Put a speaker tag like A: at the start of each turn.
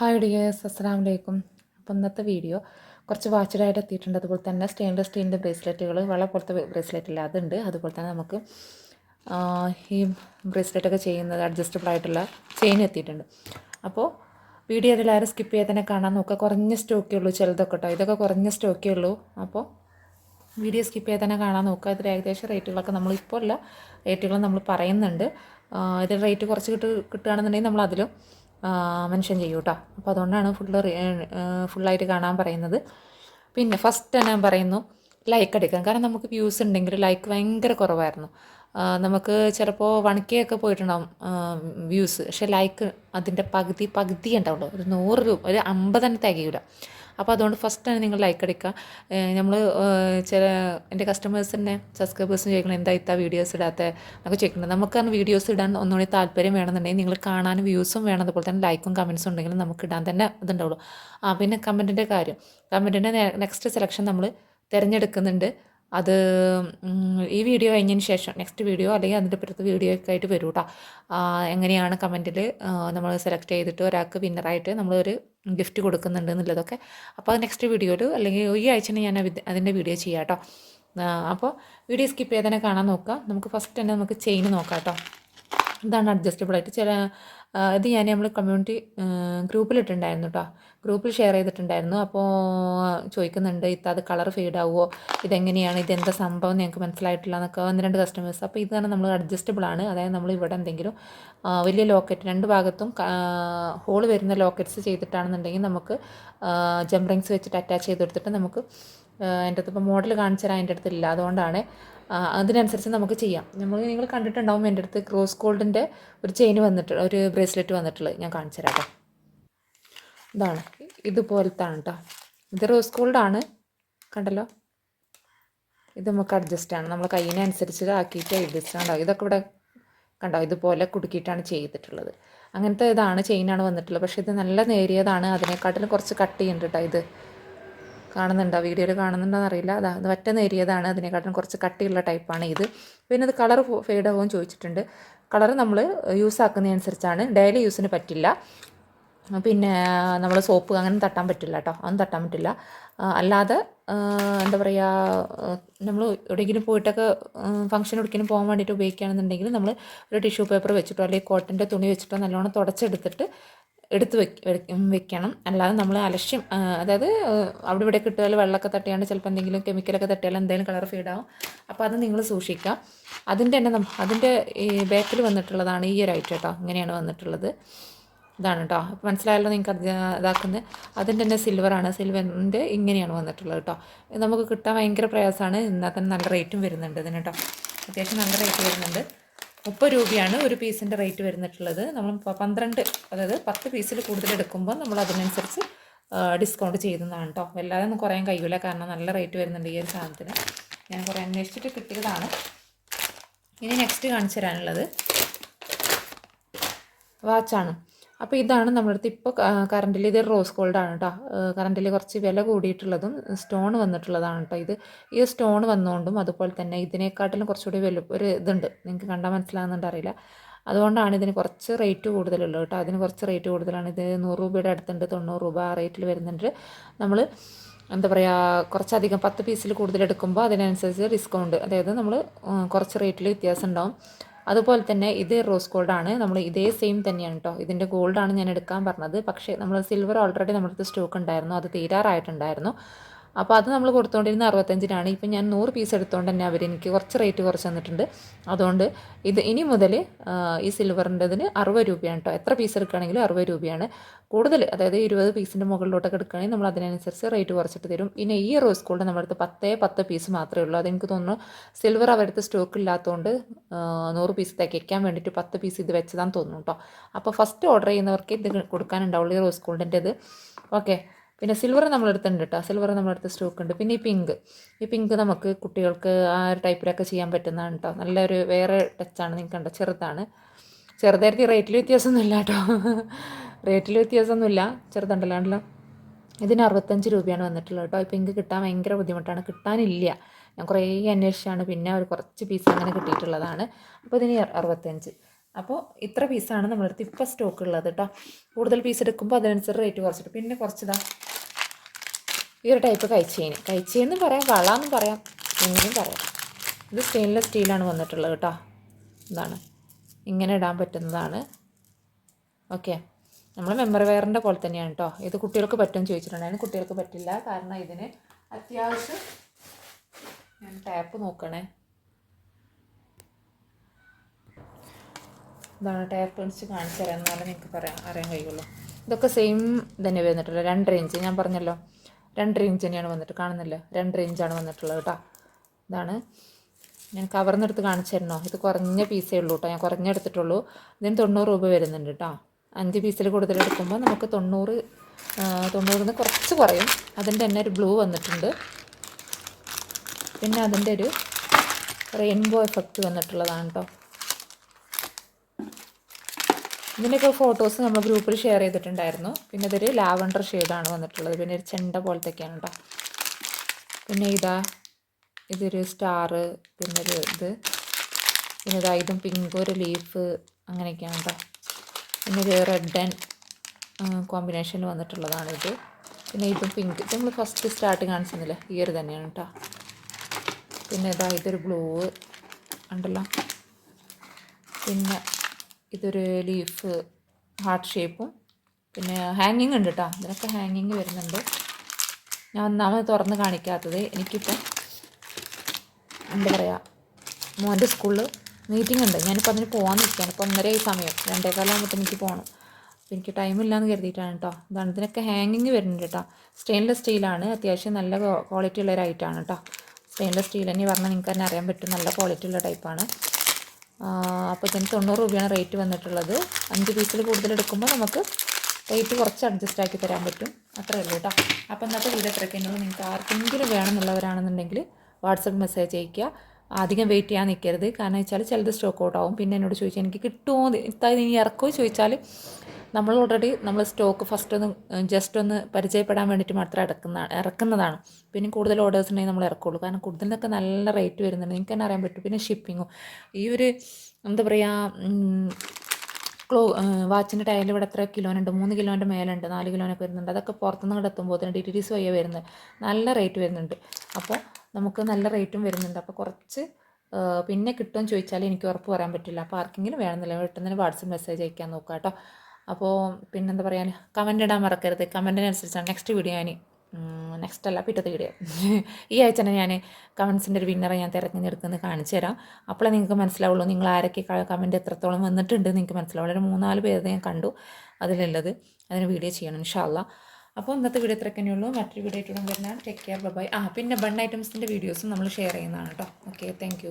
A: Hi dears അസ്സാം വലൈക്കും അപ്പോൾ ഇന്നത്തെ വീഡിയോ കുറച്ച് വാച്ചഡായിട്ട് എത്തിയിട്ടുണ്ട്. അതുപോലെ തന്നെ സ്റ്റെയിൻലെസ് സ്റ്റീലിന്റെ ബ്രേസ്ലെറ്റുകൾ വള പോലത്തെ ബ്രേസ്ലെറ്റ് ഇല്ല അതുണ്ട്. അതുപോലെ തന്നെ നമുക്ക് ഈ ബ്രേസ്ലെറ്റൊക്കെ ചെയ്യുന്നത് അഡ്ജസ്റ്റബിൾ ആയിട്ടുള്ള ചെയിൻ എത്തിയിട്ടുണ്ട്. അപ്പോൾ വീഡിയോ എല്ലാവരും സ്കിപ്പ് ചെയ്യാതെ തന്നെ കാണാൻ നോക്കുക. കുറഞ്ഞ സ്റ്റോക്കേ ഉള്ളൂ ചിലതൊക്കെ കേട്ടോ ഇതൊക്കെ കുറഞ്ഞ സ്റ്റോക്കേ ഉള്ളൂ. അപ്പോൾ വീഡിയോ സ്കിപ്പ് ചെയ്യാൻ തന്നെ കാണാൻ നോക്കുക. ഇതിൽ ഏകദേശം റേറ്റുകളൊക്കെ നമ്മൾ ഇപ്പോൾ ഉള്ള റേറ്റുകൾ നമ്മൾ പറയുന്നുണ്ട്. ഇതിൽ റേറ്റ് കുറച്ച് കിട്ടുക കിട്ടുകയാണെന്നുണ്ടെങ്കിൽ നമ്മൾ അതിലും മെൻഷൻ ചെയ്യും കേട്ടോ അപ്പോൾ അതുകൊണ്ടാണ് ഫുള്ള് ഫുള്ളായിട്ട് കാണാൻ പറയുന്നത്. പിന്നെ ഫസ്റ്റ് ഞാൻ പറയുന്നു ലൈക്ക് അടിക്കാം കാരണം നമുക്ക് വ്യൂസ് ഉണ്ടെങ്കിൽ ലൈക്ക് ഭയങ്കര കുറവായിരുന്നു. നമുക്ക് ചിലപ്പോൾ വൺ കെ ഒക്കെ പോയിട്ടുണ്ടാകും വ്യൂസ് പക്ഷേ ലൈക്ക് അതിന്റെ പകുതി പകുതി ഉണ്ടാവുള്ളൂ. ഒരു നൂറ് രൂപ ഒരു അമ്പത് തന്നെ തികയില്ല അപ്പോൾ അതുകൊണ്ട് ഫസ്റ്റ് തന്നെ നിങ്ങൾ ലൈക്ക് അടിക്കുക. നമ്മൾ ചില എന്റെ കസ്റ്റമേഴ്സ് തന്നെ സബ്സ്ക്രൈബേഴ്സ് ചോദിക്കണം എന്താ ഇത്താ വീഡിയോസ് ഇടാത്ത? എന്നൊക്കെ ചോദിക്കുന്നത് നമുക്കാണ് വീഡിയോസ് ഇടാൻ ഒന്നുകൂടി താല്പര്യം വേണമെന്നുണ്ടെങ്കിൽ നിങ്ങൾ കാണാൻ വ്യൂസും വേണം. അതുപോലെ തന്നെ ലൈക്കും കമൻസും ഉണ്ടെങ്കിൽ നമുക്ക് ഇടാൻ തന്നെ ഇതുണ്ടാവുള്ളൂ. ആ പിന്നെ കമന്റിന്റെ കാര്യം. കമന്റിന്റെ നെക്സ്റ്റ് സെലക്ഷൻ നമ്മൾ തിരഞ്ഞെടുക്കുന്നുണ്ട്. അത് ഈ വീഡിയോ കഴിഞ്ഞതിന് ശേഷം നെക്സ്റ്റ് വീഡിയോ അല്ലെങ്കിൽ അതിന്റെ പുറത്ത് വീഡിയോ ഒക്കെ ആയിട്ട് വരൂ കേട്ടോ എങ്ങനെയാണ് കമന്റിൽ നമ്മൾ സെലക്ട് ചെയ്തിട്ട് ഒരാൾക്ക് വിന്നറായിട്ട് നമ്മളൊരു ഗിഫ്റ്റ് കൊടുക്കുന്നുണ്ട് എന്നുള്ളതൊക്കെ. അപ്പോൾ നെക്സ്റ്റ് വീഡിയോയിൽ അല്ലെങ്കിൽ ഈ ആഴ്ച ഞാൻ അത് അതിന്റെ വീഡിയോ ചെയ്യാം കേട്ടോ അപ്പോൾ വീഡിയോ സ്കിപ്പ് ചെയ്ത് തന്നെ കാണാൻ നോക്കുക നമുക്ക് ഫസ്റ്റ് തന്നെ നമുക്ക് ചെയിൻ നോക്കാം കേട്ടോ ഇതാണ് അഡ്ജസ്റ്റബിൾ ആയിട്ട്. ചില ഇത് ഞാൻ നമ്മൾ കമ്മ്യൂണിറ്റി ഗ്രൂപ്പിലിട്ടുണ്ടായിരുന്നു കേട്ടോ ഗ്രൂപ്പിൽ ഷെയർ ചെയ്തിട്ടുണ്ടായിരുന്നു. അപ്പോൾ ചോദിക്കുന്നുണ്ട് ഇത് അത് കളർ ഫെയ്ഡ് ആവുമോ ഇതെങ്ങനെയാണ്? ഇതെന്താ സംഭവം? ഞങ്ങൾക്ക് മനസ്സിലായിട്ടില്ല എന്നൊക്കെ ഒന്ന് രണ്ട് കസ്റ്റമേഴ്സ് അപ്പോൾ ഇതാണ് നമ്മൾ അഡ്ജസ്റ്റബിൾ ആണ്. അതായത് നമ്മൾ ഇവിടെ എന്തെങ്കിലും വലിയ ലോക്കറ്റ് രണ്ട് ഭാഗത്തും ഹോൾ വരുന്ന ലോക്കറ്റ്സ് ചെയ്തിട്ടാണെന്നുണ്ടെങ്കിൽ നമുക്ക് ജംറിങ്സ് വെച്ചിട്ട് അറ്റാച്ച് ചെയ്ത് കൊടുത്തിട്ട് നമുക്ക് എന്റെ അടുത്ത് മോഡൽ കാണിച്ചു തരാൻ എന്റെ അടുത്തില്ല അതുകൊണ്ടാണ് അതിനനുസരിച്ച് നമുക്ക് ചെയ്യാം. നമ്മൾ നിങ്ങൾ കണ്ടിട്ടുണ്ടാവും എന്റെ അടുത്ത് ക്രോസ് ഗോൾഡിന്റെ ഒരു ചെയിൻ വന്നിട്ട് ഒരു ബ്രേസ്ലെറ്റ് വന്നിട്ടുള്ളത് ഞാൻ കാണിച്ചു തരാം കേട്ടോ ഇതാണ്. ഇതുപോലത്താണ് കേട്ടോ ഇത് റോസ് ഗോൾഡാണ്. കണ്ടല്ലോ? ഇത് നമുക്ക് അഡ്ജസ്റ്റ് ആണ് നമ്മൾ കയ്യിനനുസരിച്ച് ആക്കിയിട്ട് അഡ്ജസ്റ്റ് ഉണ്ടാവും ഇതൊക്കെ ഇവിടെ കണ്ടോ? ഇതുപോലെ കുടുക്കിയിട്ടാണ് ചെയ്തിട്ടുള്ളത്. അങ്ങനത്തെ ഇതാണ് ചെയിനാണ് വന്നിട്ടുള്ളത്. പക്ഷേ ഇത് നല്ല നേരിയതാണ്. അതിനെക്കാട്ടിലും കുറച്ച് കട്ട് ചെയ്യുന്നുണ്ട് കേട്ടോ ഇത്. കാണുന്നുണ്ടോ? വീഡിയോയിൽ കാണുന്നുണ്ടോ അറിയില്ല. അതാ അത് ഒറ്റ നേരിയതാണ്. അതിനെക്കാട്ടും കുറച്ച് കട്ടിയുള്ള ടൈപ്പാണ് ഇത്. പിന്നെ അത് കളർ ഫെയ്ഡ് ആവുമെന്ന് ചോദിച്ചിട്ടുണ്ട്. കളർ നമ്മൾ യൂസ് ആക്കുന്നതനുസരിച്ചാണ്. ഡെയിലി യൂസിന് പറ്റില്ല. പിന്നെ നമ്മൾ സോപ്പ് അങ്ങനെ തട്ടാൻ പറ്റില്ല കേട്ടോ. അതൊന്നും തട്ടാൻ പറ്റില്ല. അല്ലാതെ എന്താ പറയുക നമ്മൾ എവിടെയെങ്കിലും പോയിട്ടൊക്കെ ഫംഗ്ഷൻ എടുക്കാനും പോകാൻ വേണ്ടിയിട്ട് ഉപയോഗിക്കുകയാണെന്നുണ്ടെങ്കിൽ നമ്മൾ ഒരു ടിഷ്യൂ പേപ്പർ വെച്ചിട്ടോ അല്ലെങ്കിൽ കോട്ടന്റെ തുണി വെച്ചിട്ടോ നല്ലോണം തുടച്ചെടുത്തിട്ട് എടുത്ത് വെക്ക് വെക്ക്- വെക്കണം. അല്ലാതെ നമ്മൾ അലക്ഷ്യം അതായത് അവിടെ ഇവിടെ കിട്ടിയാൽ വെള്ളമൊക്കെ തട്ടിയാണ്ട് ചിലപ്പോൾ എന്തെങ്കിലും കെമിക്കലൊക്കെ തട്ടിയാൽ എന്തെങ്കിലും കളർ ഫീഡാവും അപ്പോൾ അത് നിങ്ങൾ സൂക്ഷിക്കുക അതിന്റെ തന്നെ അതിന്റെ ഈ ബാക്കിൽ വന്നിട്ടുള്ളതാണ് ഈ ഒരു ഐറ്റം കേട്ടോ ഇങ്ങനെയാണ് വന്നിട്ടുള്ളത്. ഇതാണ് കേട്ടോ അപ്പോൾ മനസ്സിലായല്ലോ നിങ്ങൾക്ക് ഇതാക്കുന്നത് അതിന്റെ തന്നെ സിൽവറാണ് സിൽവറിന്റെ ഇങ്ങനെയാണ് വന്നിട്ടുള്ളത് കേട്ടോ നമുക്ക് കിട്ടാൻ ഭയങ്കര പ്രയാസമാണ്. എന്നാൽ തന്നെ നല്ല റേറ്റും വരുന്നുണ്ട് ഇതിന് കേട്ടോ അത്യാവശ്യം നല്ല റേറ്റ് വരുന്നുണ്ട്. മുപ്പത് രൂപയാണ് ഒരു പീസിന്റെ റേറ്റ് വരുന്നിട്ടുള്ളത്. നമ്മൾ പന്ത്രണ്ട് അതായത് പത്ത് പീസിൽ കൂടുതൽ എടുക്കുമ്പോൾ നമ്മൾ അതിനനുസരിച്ച് ഡിസ്കൗണ്ട് ചെയ്യുന്നതാണ് കേട്ടോ വല്ലാതെ ഒന്നും കുറയാൻ കഴിയില്ല കാരണം നല്ല റേറ്റ് വരുന്നുണ്ട് ഈ ഒരു സാധനത്തിന്. ഞാൻ കുറേ അന്വേഷിച്ചിട്ട് കിട്ടിയതാണ്. ഇനി നെക്സ്റ്റ് കാണിച്ചു തരാനുള്ളത്. വാച്ചാണ്. അപ്പോൾ ഇതാണ് നമ്മുടെ അടുത്ത് ഇപ്പോൾ കറണ്ടിൽ ഇത് റോസ് ഗോൾഡാണ് കേട്ടോ കറണ്ടിൽ കുറച്ച് വില കൂടിയിട്ടുള്ളതും സ്റ്റോൺ വന്നിട്ടുള്ളതാണ് കേട്ടോ ഇത്. ഈ സ്റ്റോൺ വന്നുകൊണ്ടും അതുപോലെ തന്നെ ഇതിനേക്കാട്ടിലും കുറച്ചുകൂടി വില ഒരു ഇതുണ്ട്. നിങ്ങൾക്ക് കണ്ടാൽ മനസ്സിലാകുന്നുണ്ട് അറിയില്ല. അതുകൊണ്ടാണ് ഇതിന് കുറച്ച് റേറ്റ് കൂടുതലുള്ളത് കേട്ടോ അതിന് കുറച്ച് റേറ്റ് കൂടുതലാണ്. ഇത് നൂറ് രൂപയുടെ അടുത്തുണ്ട്. തൊണ്ണൂറ് രൂപ ആ റേറ്റിൽ വരുന്നുണ്ട്. നമ്മൾ എന്താ പറയുക കുറച്ചധികം പത്ത് പീസിൽ കൂടുതൽ എടുക്കുമ്പോൾ അതിനനുസരിച്ച് ഡിസ്കൗണ്ട് അതായത് നമ്മൾ കുറച്ച് റേറ്റിൽ വ്യത്യാസം ഉണ്ടാവും. അതുപോലെ തന്നെ ഇത് റോസ് ഗോൾഡ് ആണ്. നമ്മൾ ഇതേ സെയിം തന്നെയാണ് കേട്ടോ ഇതിന്റെ ഗോൾഡാണ് ഞാൻ എടുക്കാൻ പറഞ്ഞത്. പക്ഷേ നമ്മൾ സിൽവർ ഓൾറെഡി നമ്മുടെ സ്റ്റോക്ക് ഉണ്ടായിരുന്നു. അത് തീരാറായിട്ടുണ്ടായിരുന്നു. അപ്പോൾ അത് നമ്മൾ കൊടുത്തുകൊണ്ടിരുന്ന അറുപത്തഞ്ചിനാണ്. ഇപ്പം ഞാൻ നൂറ് പീസ് എടുത്തുകൊണ്ട് തന്നെ അവർ എനിക്ക് കുറച്ച് റേറ്റ് കുറച്ച് തന്നിട്ടുണ്ട്. അതുകൊണ്ട് ഇത് ഇനി മുതൽ ഈ സിൽവറിന്റെതിന് അറുപത് രൂപയാണ് കേട്ടോ എത്ര പീസ് എടുക്കുകയാണെങ്കിലും അറുപത് രൂപയാണ്. കൂടുതൽ അതായത് ഇരുപത് പീസിന്റെ മുകളിലോട്ടൊക്കെ എടുക്കുകയാണെങ്കിൽ നമ്മൾ അതിനനുസരിച്ച് റേറ്റ് കുറച്ചിട്ട് തരും. പിന്നെ ഈ റോസ് ഗോൾഡ് നമ്മുടെ അടുത്ത് പത്തേ പത്ത് പീസ് മാത്രമേ ഉള്ളൂ. അതെനിക്ക് തോന്നുന്നു സിൽവർ അവരുടെ സ്റ്റോക്ക് ഇല്ലാത്തതുകൊണ്ട് നൂറ് പീസ് തയ്ക്കാൻ വേണ്ടിയിട്ട് പത്ത് പീസ് ഇത് വെച്ചതാന്ന് തോന്നുന്നു കേട്ടോ അപ്പോൾ ഫസ്റ്റ് ഓർഡർ ചെയ്യുന്നവർക്ക് ഇത് കൊടുക്കാനുണ്ടാവുള്ളൂ ഈ റോസ് ഗോൾഡിന്റെത് ഓക്കെ പിന്നെ സിൽവർ നമ്മളെടുത്തുണ്ട് കേട്ടോ സിൽവർ നമ്മളെടുത്ത് സ്റ്റോക്ക് ഉണ്ട്. പിന്നെ ഈ പിങ്ക് ഈ പിങ്ക് നമുക്ക് കുട്ടികൾക്ക് ആ ഒരു ടൈപ്പിലൊക്കെ ചെയ്യാൻ പറ്റുന്നതാണ് കേട്ടോ നല്ലൊരു വേറെ ടച്ചാണ് നിങ്ങൾക്ക് കണ്ടോ? ചെറുതാണ്. ചെറുതായിട്ട് റേറ്റിൽ വ്യത്യാസമൊന്നുമില്ല കേട്ടോ റേറ്റിൽ വ്യത്യാസമൊന്നുമില്ല ചെറുതുണ്ടല്ലോ ഇതിന് അറുപത്തഞ്ച് രൂപയാണ് വന്നിട്ടുള്ളത് കേട്ടോ ഈ പിങ്ക് കിട്ടാൻ ഭയങ്കര ബുദ്ധിമുട്ടാണ്. കിട്ടാനില്ല. ഞാൻ കുറേ അന്വേഷിച്ചാണ്. പിന്നെ ഒരു കുറച്ച് പീസ് അങ്ങനെ കിട്ടിയിട്ടുള്ളതാണ്. അപ്പോൾ ഇതിന് അറുപത്തഞ്ച്. അപ്പോൾ ഇത്ര പീസാണ് നമ്മളടുത്ത് ഇപ്പോൾ സ്റ്റോക്ക് ഉള്ളത് കേട്ടോ കൂടുതൽ പീസ് എടുക്കുമ്പോൾ അതിനനുസരിച്ച് റേറ്റ് കുറച്ചിട്ട്. പിന്നെ കുറച്ചിതാ ഈ ഒരു ടൈപ്പ് കഴിച്ചേന് കഴിച്ചേന്ന് പറയാം വള എന്ന് പറയാം എങ്ങനെയും പറയാം. ഇത് സ്റ്റെയിൻലെസ് സ്റ്റീലാണ് വന്നിട്ടുള്ളത് കേട്ടോ ഇതാണ്. ഇങ്ങനെ ഇടാൻ പറ്റുന്നതാണ്. ഓക്കെ. നമ്മൾ മെമ്മറി വെയറിന്റെ പോലെ തന്നെയാണ് കേട്ടോ ഇത് കുട്ടികൾക്ക് പറ്റും ചോദിച്ചിട്ടുണ്ടായിരുന്നു കുട്ടികൾക്ക് പറ്റില്ല. കാരണം ഇതിന് അത്യാവശ്യം ഞാൻ ടാപ്പ് നോക്കണേ. ഇതാണ് ടയർ വെച്ച് കാണിച്ചു തരാം എന്നാലും നിങ്ങൾക്ക് പറയാം അറിയാൻ കഴിയുള്ളൂ. ഇതൊക്കെ സെയിം തന്നെ വന്നിട്ടുള്ളത്. രണ്ടര ഇഞ്ച് ഞാൻ പറഞ്ഞല്ലോ. രണ്ടര ഇഞ്ച് തന്നെയാണ് വന്നിട്ട് കാണുന്നില്ല? രണ്ടര ഇഞ്ചാണ് വന്നിട്ടുള്ളത് കേട്ടോ. ഇതാണ്. ഞാൻ കവർന്നെടുത്ത് കാണിച്ചു തരണോ ഇത് കുറഞ്ഞ പീസേ ഉള്ളൂ കേട്ടോ. ഞാൻ കുറഞ്ഞെടുത്തിട്ടുള്ളൂ ഇതിന് തൊണ്ണൂറ് രൂപ വരുന്നുണ്ട് കേട്ടോ. അഞ്ച് പീസിൽ കൂടുതൽ എടുക്കുമ്പോൾ നമുക്ക് തൊണ്ണൂറ് തൊണ്ണൂറിൽ നിന്ന് കുറച്ച് കുറയും. അതിന്റെ തന്നെ ഒരു ബ്ലൂ വന്നിട്ടുണ്ട്. പിന്നെ അതിന്റെ ഒരു റെയിൻബോ എഫക്റ്റ് വന്നിട്ടുള്ളതാണ് കേട്ടോ. ഇതിന്റെയൊക്കെ ഫോട്ടോസ് നമ്മൾ ഗ്രൂപ്പിൽ ഷെയർ ചെയ്തിട്ടുണ്ടായിരുന്നു. പിന്നെ ഇതൊരു ലാവണ്ടർ ഷെയ്ഡാണ് വന്നിട്ടുള്ളത്. പിന്നെ ഒരു ചെണ്ട പോലത്തെയൊക്കെയാണ് കേട്ടോ പിന്നെ ഇതാ ഇതൊരു സ്റ്റാറ് പിന്നെ ഒരു ഇത്. പിന്നെ ഇതാ ഇതും പിങ്ക് ഒരു ലീഫ് അങ്ങനെയൊക്കെയാണ് കേട്ടോ പിന്നെ ഒരു റെഡ് ആൻഡ് കോമ്പിനേഷൻ വന്നിട്ടുള്ളതാണ് ഇത്. പിന്നെ ഇതും പിങ്ക് ഇത് നമ്മൾ ഫസ്റ്റ് സ്റ്റാർട്ട് കാണിച്ചിരുന്നില്ല ഈ ഒരു തന്നെയാണ് കേട്ടോ പിന്നെ ഇതാ ഇതൊരു ബ്ലൂ ഉണ്ടല്ലോ പിന്നെ ഇതൊരു ലീഫ് ഹാർട്ട് ഷേപ്പും പിന്നെ ഹാങ്ങിങ് ഉണ്ട് കേട്ടോ ഇതിനൊക്കെ ഹാങ്ങിങ് വരുന്നുണ്ട്. ഞാൻ ഒന്നാമത് തുറന്ന് കാണിക്കാത്തത് എനിക്കിപ്പം എന്താ പറയുക മോന്റെ സ്കൂളിൽ മീറ്റിംഗ് ഉണ്ട്. ഞാനിപ്പോൾ അതിന് പോകാൻ നിൽക്കുകയാണ് ഇപ്പോൾ ഒന്നര ഈ സമയം രണ്ടേകാലാകുമ്പോൾ എനിക്ക് പോകണം അപ്പോൾ എനിക്ക് ടൈമില്ലാന്ന് കരുതിയിട്ടാണ് കേട്ടോ ഇതാണ്. ഇതിനൊക്കെ ഹാങ്ങിങ് വരുന്നുണ്ട് കേട്ടോ സ്റ്റെയിൻലെസ് സ്റ്റീലാണ് അത്യാവശ്യം നല്ല ക്വാളിറ്റി ഉള്ള ഒരു ഐറ്റമാണ് കേട്ടോ സ്റ്റെയിൻലെസ് സ്റ്റീൽ തന്നെ പറഞ്ഞാൽ നിങ്ങൾക്ക് തന്നെ അറിയാൻ പറ്റും. നല്ല ക്വാളിറ്റി ഉള്ള ടൈപ്പാണ് അപ്പോൾ ഇതിന് തൊണ്ണൂറ് രൂപയാണ് റേറ്റ് വന്നിട്ടുള്ളത്. അഞ്ച് പീസിൽ കൂടുതൽ എടുക്കുമ്പോൾ നമുക്ക് റേറ്റ് കുറച്ച് അഡ്ജസ്റ്റ് ആക്കി തരാൻ പറ്റും. അത്രയേ ഉള്ളൂ കേട്ടോ അപ്പോൾ ഇന്നത്തെ വീഡിയോ എത്രയൊക്കെയുള്ളൂ നിങ്ങൾക്ക് ആർക്കെങ്കിലും വേണമെന്നുള്ളവരാണെന്നുണ്ടെങ്കിൽ വാട്സപ്പ് മെസ്സേജ് അയയ്ക്കുക. അധികം വെയിറ്റ് ചെയ്യാൻ നിൽക്കരുത്. കാരണം വെച്ചാൽ ചിലത് സ്റ്റോക്ക് ഔട്ട് ആവും. പിന്നെ എന്നോട് ചോദിച്ചാൽ എനിക്ക് കിട്ടുമോ? ഇനി ഇറക്കുമോ ചോദിച്ചാൽ നമ്മൾ ഓൾറെഡി നമ്മൾ സ്റ്റോക്ക് ഫസ്റ്റ് ഒന്ന് ജസ്റ്റ് ഒന്ന് പരിചയപ്പെടാൻ വേണ്ടിയിട്ട് മാത്രം ഇറക്കുന്ന ഇറക്കുന്നതാണ്. പിന്നെ കൂടുതൽ ഓർഡേഴ്സ് ഉണ്ടെങ്കിൽ നമ്മൾ ഇറക്കുള്ളൂ. കാരണം കൂടുതലൊക്കെ നല്ല റേറ്റ് വരുന്നുണ്ട്. നിങ്ങൾക്ക് തന്നെ അറിയാൻ പറ്റും. പിന്നെ ഷിപ്പിങ്ങും ഈ ഒരു എന്താ പറയുക ക്ലോ വാച്ചിന്റെ ടയൽ ഇവിടെ എത്ര കിലോനുണ്ട്? മൂന്ന് കിലോന്റെ മേലുണ്ട് നാല് കിലോനൊക്കെ വരുന്നുണ്ട്. അതൊക്കെ പുറത്തുനിന്ന് ഇവിടെ എത്തുമ്പോൾ ഡി ടി ഡി സി വയ്യ വരുന്നത്. നല്ല റേറ്റ് വരുന്നുണ്ട്. അപ്പോൾ നമുക്ക് നല്ല റേറ്റും വരുന്നുണ്ട്. അപ്പോൾ കുറച്ച് പിന്നെ കിട്ടുമെന്ന് ചോദിച്ചാൽ എനിക്ക് ഉറപ്പ് പറയാൻ പറ്റില്ല. അപ്പോൾ ആർക്കെങ്കിലും വേണമെന്നില്ല. പെട്ടെന്ന് വാട്സപ്പ് മെസ്സേജ് അയക്കാൻ നോക്കാം കേട്ടോ. അപ്പോൾ പിന്നെന്താ പറയുക കമന്റ് ഇടാൻ മറക്കരുത്. കമന്റിനനുസരിച്ചാണ് നെക്സ്റ്റ് വീഡിയോ ഞാൻ നെക്സ്റ്റ് അല്ല പിറ്റത്തെ വീഡിയോ ഈ ആഴ്ച തന്നെ ഞാൻ കമൻസിന്റെ ഒരു വിന്നറെ ഞാൻ തിരഞ്ഞെടുക്കുന്നത് കാണിച്ചു തരാം. അപ്പോഴേ നിങ്ങൾക്ക് മനസ്സിലാവുള്ളൂ നിങ്ങൾ ആരൊക്കെ കമന്റ് എത്രത്തോളം വന്നിട്ടുണ്ട് നിങ്ങൾക്ക് മനസ്സിലാവുള്ളൂ. ഒരു മൂന്നാൽ പേരെ ഞാൻ കണ്ടു അതിലുള്ളത്. അതിന് വീഡിയോ ചെയ്യണം ഇൻഷാല്ല അപ്പോൾ ഇന്നത്തെ വീഡിയോ ഇത്ര തന്നെയുള്ളൂ മറ്റൊരു വീഡിയോ ആയിട്ട് വരുന്നതാണ്. ടേക്ക് കെയർ ബൈ ആ പിന്നെ ബൺ ഐറ്റംസിന്റെ വീഡിയോസും നമ്മൾ ഷെയർ ചെയ്യുന്നതാണ് കേട്ടോ ഓക്കെ താങ്ക്